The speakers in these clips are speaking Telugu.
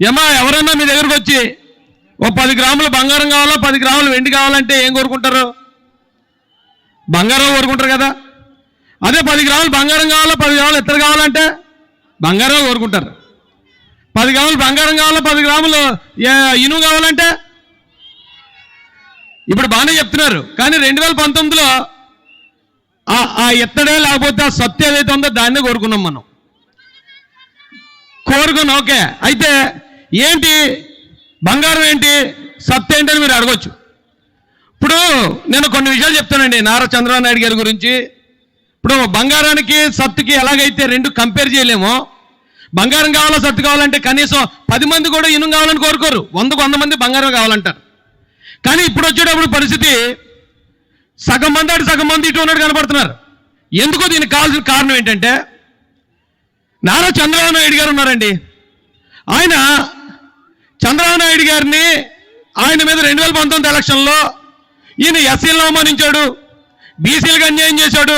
ఏమా ఎవరన్నా మీ దగ్గరకు వచ్చి ఓ పది గ్రాములు బంగారం కావాలా పది గ్రాములు వెండి కావాలంటే ఏం కోరుకుంటారు? బంగారం కోరుకుంటారు కదా. అదే పది గ్రాములు బంగారం కావాలా పది గ్రాములు ఎత్తర కావాలంటే బంగారం కోరుకుంటారు. పది గ్రాములు బంగారం కావాలా పది గ్రాములు ఇనుము కావాలంటే? ఇప్పుడు బాగానే చెప్తున్నారు కానీ రెండు వేల పంతొమ్మిదిలో ఆ ఆ ఎత్తడే లేకపోతే ఆ సత్తు ఏదైతే ఉందో దాన్నే కోరుకున్నాం మనం. కోరుకున్నాం ఓకే. అయితే ఏంటి? బంగారం ఏంటి? సత్తు ఏంటని మీరు అడగచ్చు. ఇప్పుడు నేను కొన్ని విషయాలు చెప్తానండి నారా చంద్రబాబు నాయుడు గారి గురించి. ఇప్పుడు బంగారానికి సత్తుకి ఎలాగైతే రెండు కంపేర్ చేయలేమో బంగారం కావాలా సత్తు కావాలంటే కనీసం పది మంది కూడా ఇనుము కావాలని కోరుకోరు. వందకు వంద మంది బంగారం కావాలంటారు. కానీ ఇప్పుడు వచ్చేటప్పుడు పరిస్థితి సగం మంది అటు సగం మంది ఇటు ఉన్నట్టు కనపడుతున్నారు. ఎందుకో దీనికి కావాల్సిన కారణం ఏంటంటే నారా చంద్రబాబు నాయుడు గారు ఉన్నారండి. ఆయన చంద్రబాబు నాయుడు గారిని ఆయన మీద రెండు వేల పంతొమ్మిది ఎలక్షన్లో ఈయన ఎస్సీలను అవమానించాడు బీసీలకు అన్యాయం చేశాడు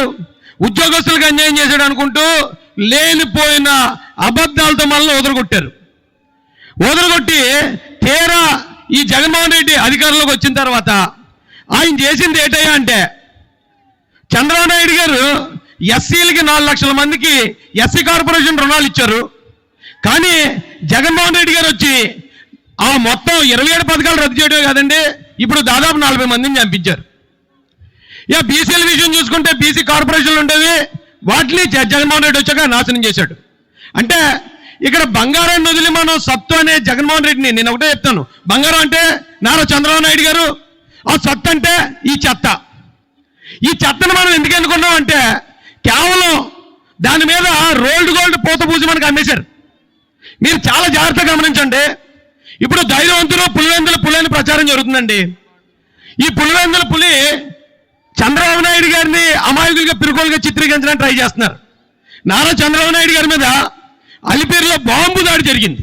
ఉద్యోగస్తులకు అన్యాయం చేశాడు అనుకుంటూ లేనిపోయిన అబద్ధాలతో మనల్ని వదలగొట్టారు వదలగొట్టి తీరా ఈ జగన్మోహన్ రెడ్డి అధికారంలోకి వచ్చిన తర్వాత ఆయన చేసింది ఏటయ్యా అంటే చంద్రబాబు నాయుడు గారు ఎస్సీలకి నాలుగు లక్షల మందికి ఎస్సీ కార్పొరేషన్ రుణాలు ఇచ్చారు. కానీ జగన్మోహన్ రెడ్డి గారు వచ్చి ఆ మొత్తం ఇరవై ఏడు పథకాలు రద్దు చేయడమే కాదండి. ఇప్పుడు దాదాపు నలభై మందిని చంపించారు. ఇక బీసీల విషయం చూసుకుంటే బీసీ కార్పొరేషన్లు ఉండేవి వాటిని జ- జగన్మోహన్ రెడ్డి వచ్చాక నాశనం చేశాడు. అంటే ఇక్కడ బంగారం వదిలి మనం సత్తు అనే జగన్మోహన్ రెడ్డిని నేను ఒకటే చెప్తాను. బంగారం అంటే నారా చంద్రబాబు నాయుడు గారు ఆ సత్తు అంటే ఈ చెత్త. ఈ చెత్తను మనం ఎందుకు ఎన్నుకున్నాం అంటే కేవలం దాని మీద రోల్డ్ గోల్డ్ పూత పూసి మనకు అమ్మేశారు. మీరు చాలా జాగ్రత్తగా గమనించండి. ఇప్పుడు ధైర్యవంతులు పులివెందుల పులి అని ప్రచారం జరుగుతుందండి. ఈ పులివెందుల పులి చంద్రబాబు నాయుడు గారిని అమాయకులుగా పిరుకోలుగా చిత్రీకరించడానికి ట్రై చేస్తున్నారు. నారా చంద్రబాబు నాయుడు గారి మీద అలిపేరులో బాంబు దాడి జరిగింది.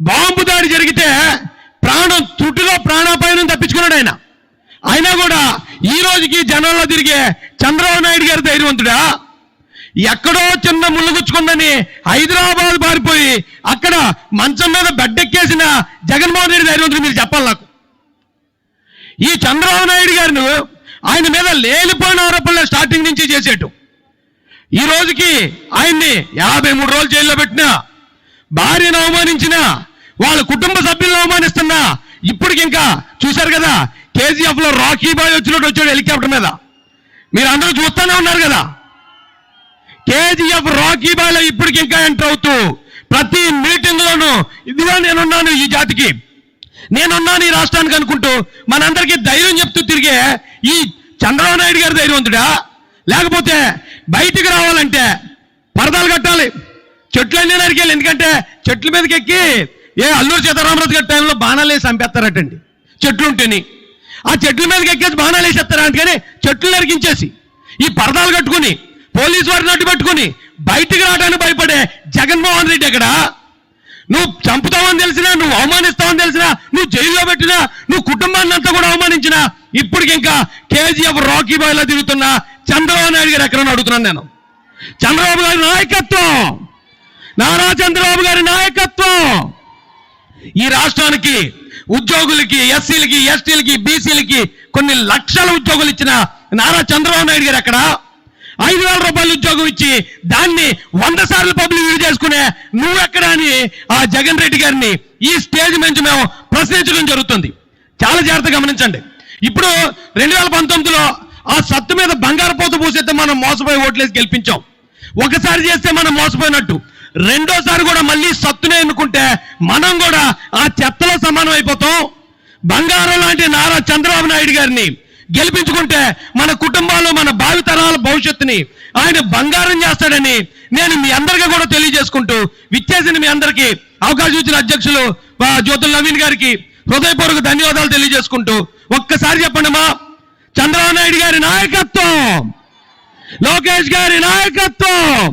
బాంబు దాడి జరిగితే ప్రాణం తుటిలో ప్రాణాపాయం తప్పించుకున్నాడు ఆయన. అయినా కూడా ఈ రోజుకి జనంలో తిరిగే చంద్రబాబు నాయుడు గారి ధైర్యవంతుడా? ఎక్కడో చిన్న ముళ్ళగుచ్చుకుందని హైదరాబాద్ పారిపోయి అక్కడ మంచం మీద బెడ్డెక్కేసిన జగన్మోహన్ రెడ్డి ధైర్యవంతుడు మీరు చెప్పాలి నాకు. ఈ చంద్రబాబు నాయుడు గారిని ఆయన మీద లేనిపోయిన ఆరోపణలు స్టార్టింగ్ నుంచి చేసేటు ఈ రోజుకి ఆయన్ని యాభై మూడు రోజులు జైల్లో పెట్టినా భార్యను అవమానించినా వాళ్ళ కుటుంబ సభ్యులను అవమానిస్తున్నా ఇప్పటికి ఇంకా చూశారు కదా కేజీఎఫ్లో రాకీ బాయ్ వచ్చినట్టు వచ్చాడు హెలికాప్టర్ మీద. మీరు అందరూ చూస్తూనే ఉన్నారు కదా. కేజీఎఫ్ రాకీ బాయ్లో ఇప్పటికి ఇంకా ఎంటర్ అవుతూ ప్రతి మీటింగ్ లోనూ ఇదిగా నేనున్నాను ఈ జాతికి. నేనున్నాను ఈ రాష్ట్రానికి అనుకుంటూ మనందరికీ ధైర్యం చెప్తూ తిరిగే ఈ చంద్రబాబు నాయుడు గారి ధైర్యవంతుడా? లేకపోతే బయటికి రావాలంటే పరదాలు కట్టాలి. చెట్లన్నీ నరికేయాలి ఎందుకంటే చెట్ల మీదకి ఎక్కి ఏ అల్లూరు సీతారామరాజు గారి టైంలో బాణాలు వేసి చంపేస్తారటండి. చెట్లు ఉంటేని. ఆ చెట్ల మీదకి ఎక్కేసి బాణాలు వేసేస్తారా అందుకని చెట్లు నరికించేసి ఈ పరదాలు కట్టుకుని పోలీసు వారిని అడ్డు పెట్టుకుని బయటికి రావడానికి భయపడే జగన్మోహన్ రెడ్డి ఎక్కడ? నువ్వు చంపుతావని తెలిసినా నువ్వు అవమానిస్తావని తెలిసినా నువ్వు జైల్లో పెట్టినా నువ్వు కుటుంబాన్ని అంతా కూడా అవమానించినా ఇప్పటికి ఇంకా కేజీఎఫ్ రాకీ బాయ్లో తిరుగుతున్నా చంద్రబాబు నాయుడు గారు ఎక్కడ అడుగుతున్నాను నేను. చంద్రబాబు గారి నాయకత్వం! నారా చంద్రబాబు గారి నాయకత్వం! ఈ రాష్ట్రానికి ఉద్యోగులకి ఎస్సీలకి ఎస్టీలకి బీసీలకి కొన్ని లక్షల ఉద్యోగులు ఇచ్చిన నారా చంద్రబాబు నాయుడు గారు ఎక్కడ? ఐదు వేల రూపాయలు ఉద్యోగం ఇచ్చి దాన్ని వంద సార్లు పబ్లిక్ వ్యూ చేసుకునే నువ్వెక్కడ అని ఆ జగన్ రెడ్డి గారిని ఈ స్టేజ్ నుంచి మేము ప్రశ్నించడం జరుగుతుంది. చాలా జాగ్రత్త గమనించండి. ఇప్పుడు రెండు వేల పంతొమ్మిదిలో ఆ సత్తు మీద బంగారు పోత పూసేస్తే మనం మోసపోయి ఓట్లేసి గెలిపించాం. ఒకసారి చేస్తే మనం మోసపోయినట్టు. రెండోసారి కూడా మళ్ళీ సత్తునే ఎన్నుకుంటే మనం కూడా ఆ చెత్తలో సమానం అయిపోతాం. బంగారం లాంటి నారా చంద్రబాబు నాయుడు గారిని గెలిపించుకుంటే మన కుటుంబాలు మన భావితరాల భవిష్యత్తుని ఆయన బంగారం చేస్తాడని నేను మీ అందరికీ కూడా తెలియజేసుకుంటూ విచ్చేసిన మీ అందరికీ అవకాశం ఇచ్చిన అధ్యక్షులు జ్యోతుల నవీన్ గారికి హృదయపూర్వక ధన్యవాదాలు తెలియజేసుకుంటూ ఒక్కసారి చెప్పండి మా చంద్రబాబు నాయుడు గారి నాయకత్వం. లోకేష్ గారి నాయకత్వం.